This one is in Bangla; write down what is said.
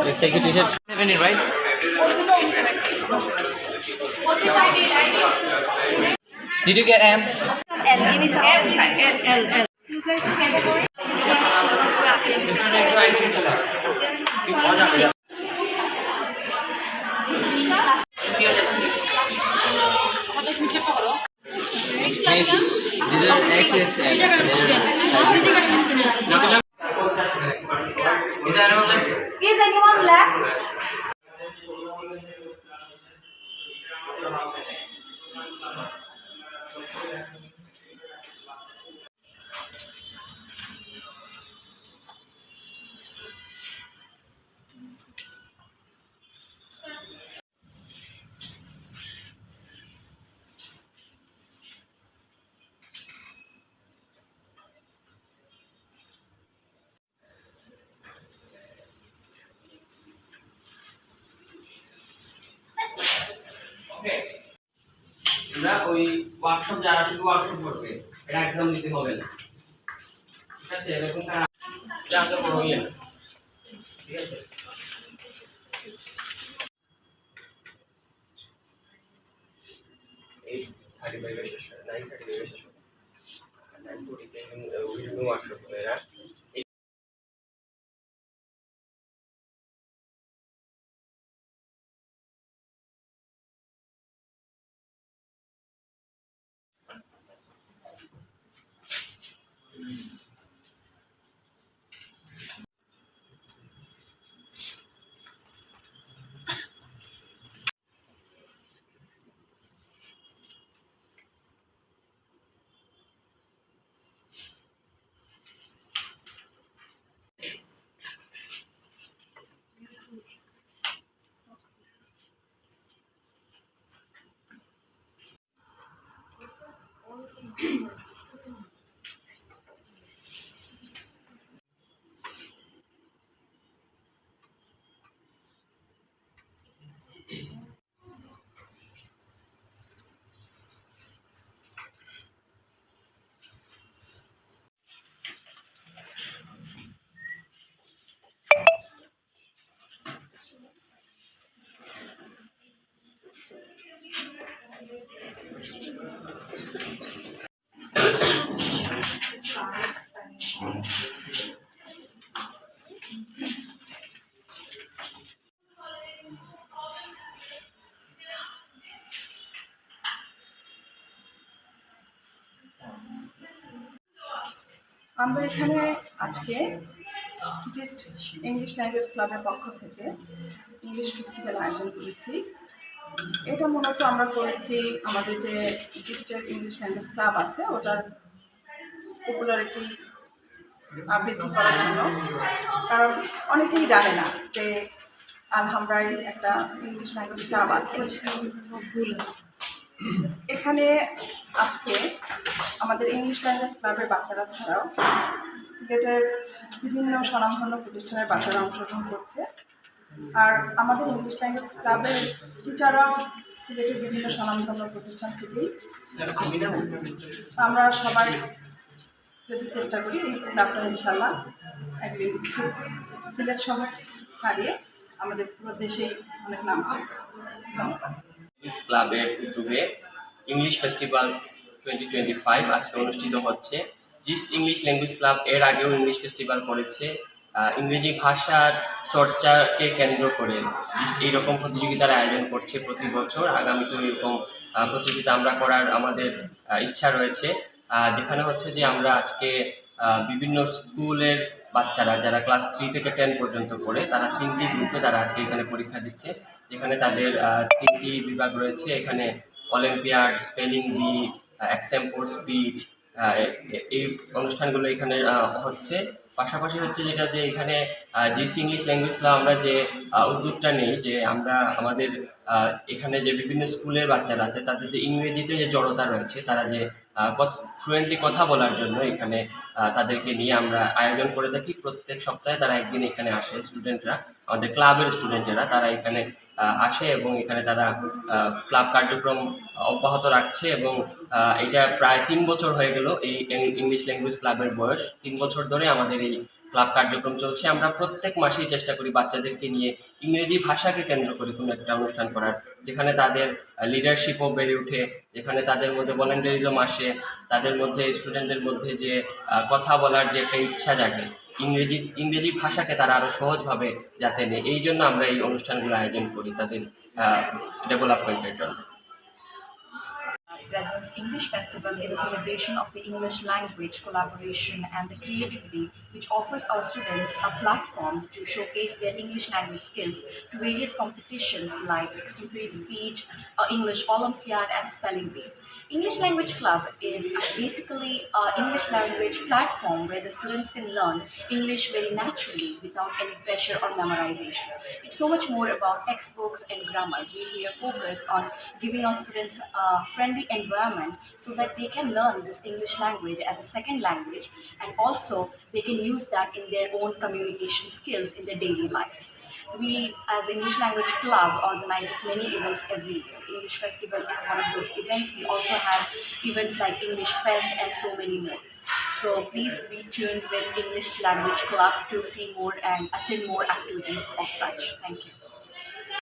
Let's take a t-shirt. Seventy, right? Did you get M? Miss, these are XXL. Is that all? Is anyone left? Workshop যারা শুধু ওয়ার্কশপ করবে এটা একদম দিতে হবে না। ঠিক আছে? এরকম জানতে বড় হইয়া ঠিক আছে? থার্টি ফাইভের নাইন থার্টি উইল ওয়ার্কশপ আমরা এখানে আজকে জিস্ট ইংলিশ ল্যাঙ্গুয়েজ ক্লাবের পক্ষ থেকে ইংলিশ ফেস্টিভ্যাল আয়োজন করেছি। এটা মূলত আমরা করেছি আমাদের যে জিস্টের ইংলিশ ল্যাঙ্গুয়েজ ক্লাব আছে, ওটার পপুলারিটি বৃদ্ধি করার জন্য। কারণ অনেকেই জানে না যে আলহামরাই একটা ইংলিশ ল্যাঙ্গুয়েজ ক্লাব আছে। এখানে আজকে আমাদের ইংলিশ ল্যাঙ্গুয়েজ ক্লাবের বাচ্চারা ছাড়াও সিলেটের বিভিন্ন স্বনামধন্য প্রতিষ্ঠানের বাচ্চারা অংশগ্রহণ করছে। আর আমাদের ইংলিশ ল্যাঙ্গুয়েজ ক্লাবের টিচাররাও সিলেটের বিভিন্ন স্বনামধন্য প্রতিষ্ঠান থেকেই আমরা সবাই যদি চেষ্টা করি, এই ক্লাবটা ইনশাল্লাহ একদিন সিলেট শহর ছাড়িয়ে আমাদের পুরো দেশেই অনেক নাম ইংলিশ ক্লাবের উদ্যোগে English festival twenty twenty five আজকে অনুষ্ঠিত হচ্ছে। জিস্ট ইংলিশ ল্যাঙ্গুয়েজ ক্লাব এর আগেও ইংলিশ ফেস্টিভ্যাল করেছে। ইংরেজি ভাষার চর্চাকে কেন্দ্র করে এইরকম প্রতিযোগিতার আয়োজন করছে প্রতি বছর। আগামীতেও এরকম প্রতিযোগিতা আমরা করার আমাদের ইচ্ছা রয়েছে। যেখানে হচ্ছে যে আমরা আজকে বিভিন্ন স্কুলের বাচ্চারা যারা ক্লাস থ্রি থেকে টেন পর্যন্ত পড়ে, তারা তিনটি গ্রুপে তারা আজকে এখানে পরীক্ষা দিচ্ছে। যেখানে তাদের তিনটি বিভাগ রয়েছে। এখানে Olympiad, spelling bee extempore speech এই অনুষ্ঠানগুলো এখানে হচ্ছে। পাশাপাশি হচ্ছে যেটা যে এখানে জিস্ট ইংলিশ ল্যাঙ্গুয়েজ ক্লাব আমরা যে উদ্যোগটা নেই, যে আমরা আমাদের এখানে যে বিভিন্ন স্কুলের বাচ্চারা আছে, তাদের যে ইংরেজিতে যে জড়তা রয়েছে, তারা যে ফ্লুয়েন্টলি কথা বলার জন্য এখানে তাদেরকে নিয়ে আমরা আয়োজন করে থাকি। প্রত্যেক সপ্তাহে তারা একদিন এখানে আসে স্টুডেন্টরা আমাদের ক্লাবের স্টুডেন্টেরা তারা এখানে আসে এবং এখানে তারা ক্লাব কার্যক্রম অব্যাহত রাখছে এবং এটা প্রায় তিন বছর হয়ে গেল এই ইংলিশ ল্যাঙ্গুয়েজ ক্লাবের বয়স। তিন বছর ধরে আমাদের এই ক্লাব কার্যক্রম চলছে। আমরা প্রত্যেক মাসেই চেষ্টা করি বাচ্চাদেরকে নিয়ে ইংরেজি ভাষাকে কেন্দ্র করে কোনো একটা অনুষ্ঠান করার। যেখানে তাদের লিডারশিপও বেড়ে ওঠে। যেখানে তাদের মধ্যে ভলেন্টারিজম আসে। তাদের মধ্যে স্টুডেন্টদের মধ্যে যে কথা বলার যে একটা ইচ্ছা জাগে। ইংরেজি ইংরেজি ভাষাকে তারা আরও সহজভাবে যাতে নেয় এই জন্য আমরা এই অনুষ্ঠানগুলো আয়োজন করি তাদের ডেভেলপমেন্টের জন্য Presence English Festival is a celebration of the English language, collaboration, and the creativity, which offers our students a platform to showcase their English language skills to various competitions like extemporary speech, uh, English Olympiad, and spelling bee. English Language Club is basically an English language platform where the students can learn English very naturally without any pressure or memorization. It's so much more about textbooks and grammar. We here focus on giving our students a friendly environment so that they can learn this English language as a second language and also they can use that in their own communication skills in their daily lives. We, as English Language Club, organizes many events every year. English Festival is one of those events. We also have events like English Fest and so many more. So please be tuned with English Language Club to see more and attend more activities of such. Thank you.